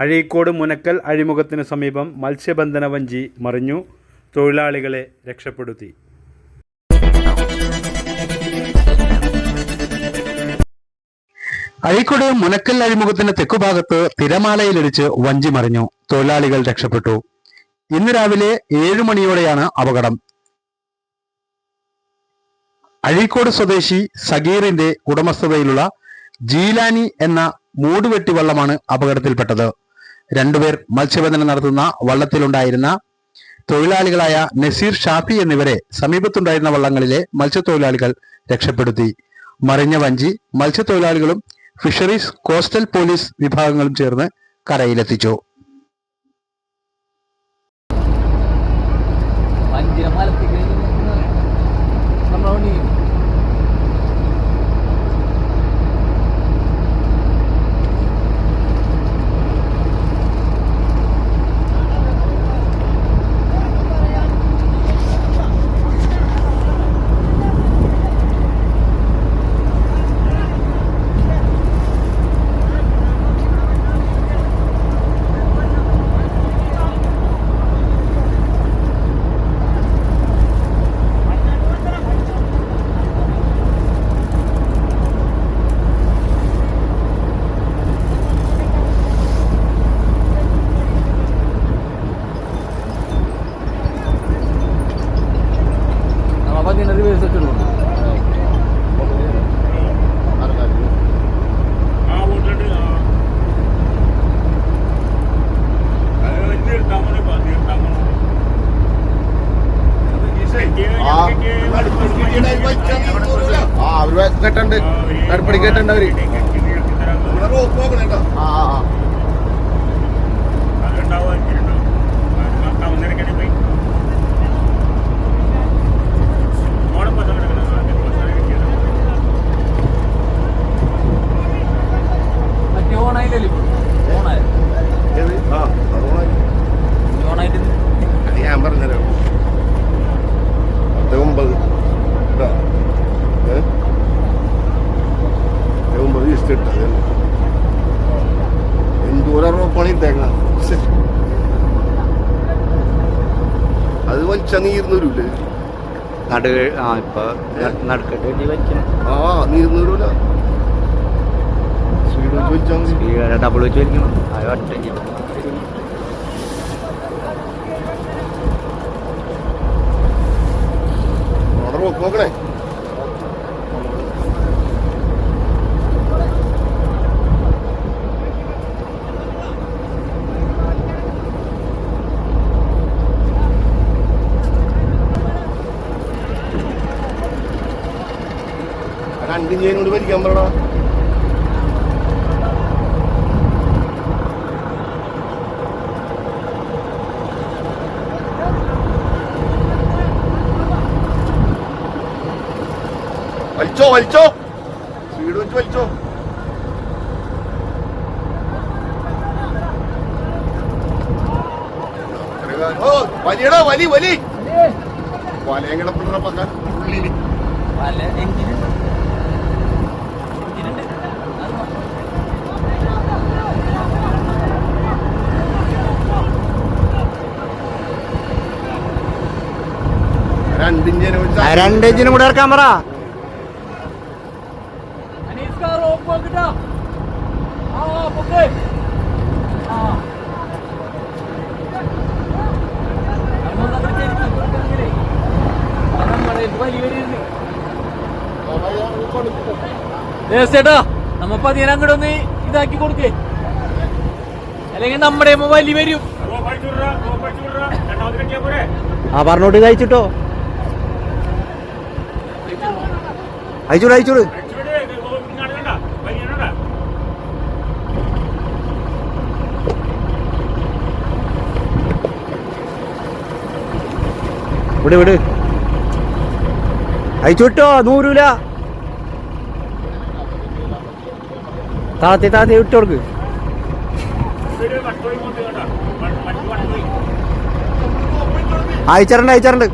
അഴീക്കോട് മുനക്കൽ അഴിമുഖത്തിന് സമീപം മത്സ്യബന്ധന വഞ്ചി മറിഞ്ഞു. തൊഴിലാളികളെ രക്ഷപ്പെടുത്തി. അഴീക്കോട് മുനക്കൽ അഴിമുഖത്തിന്റെ തെക്കുഭാഗത്ത് തിരമാലയിലിടിച്ച് വഞ്ചി മറിഞ്ഞു. തൊഴിലാളികൾ രക്ഷപ്പെട്ടു. ഇന്ന് രാവിലെ ഏഴു മണിയോടെയാണ് അപകടം. അഴീക്കോട് സ്വദേശി സഗീറിന്റെ ഉടമസ്ഥതയിലുള്ള ജീലാനി എന്ന മൂടുവെട്ടി വള്ളമാണ് അപകടത്തിൽപ്പെട്ടത്. രണ്ടുപേർ മത്സ്യബന്ധനം നടത്തുന്ന വള്ളത്തിലുണ്ടായിരുന്ന തൊഴിലാളികളായ നസീർ ഷാഫി എന്നിവരെ സമീപത്തുണ്ടായിരുന്ന വള്ളങ്ങളിലെ മത്സ്യത്തൊഴിലാളികൾ രക്ഷപ്പെടുത്തി. മറിഞ്ഞ വഞ്ചി മത്സ്യത്തൊഴിലാളികളും ഫിഷറീസ് കോസ്റ്റൽ പോലീസ് വിഭാഗങ്ങളും ചേർന്ന് കരയിലെത്തിച്ചു. വഞ്ചിനെ കഴിഞ്ഞ് നമ്മളോണി നമ്മ പതിനെ റിവേഴ്സ് ഇട്ടുള്ളൂ ആ വീട്ടിലുണ്ട് ആ അത് വലിയ എടുത്താൽ മതി പതി എടുത്താൽ മതി ആ അവർ കെട്ടുണ്ട്. കടപ്പടി കെട്ടുണ്ട് അവർ ആ ആ, എന്തോരം പണി തേങ്ങ. അത് വലിച്ച നീർന്നൂരില്ലേ നടു ആ ഇപ്പൊ നടുക്കട്ട് വലിക്കണം ആ നീർന്നൂരൂല. സ്പീഡ് വെച്ച് വലിച്ചാൽ മതി ഈ ഡബിൾ വെച്ച് വലിക്കണം അത് ഒറ്റ നോക്കണേ. രണ്ടും ചെയ്യാനോട് ഭരിക്കാൻ പറയണ വലിച്ചോ വലിച്ചോ. സ്പീഡ് വെച്ച് വലിച്ചോ. ഓ വലിയടാ വലി വലി. വലയം കിടപ്പിട പക്കാൻ ഉള്ളിൽ രണ്ട് ഇഞ്ചിനും കൂടെ ഇറക്കാൻ പറ. ചേട്ടാ നമ്മ പതിയെ അങ്ങോട്ട് ഒന്ന് ഇതാക്കി കൊടുക്കേ. അല്ലെങ്കിൽ നമ്മുടെ വലി വരും. ആ പറഞ്ഞോട്ട് ഇത് അയച്ചോട് അയച്ചോട് വിട് വിട്. അയച്ചുവിട്ടോ രൂപ താത്തി താത്തി വിട്ടോർക്ക് അയച്ചാറുണ്ട് അയച്ചാറുണ്ട്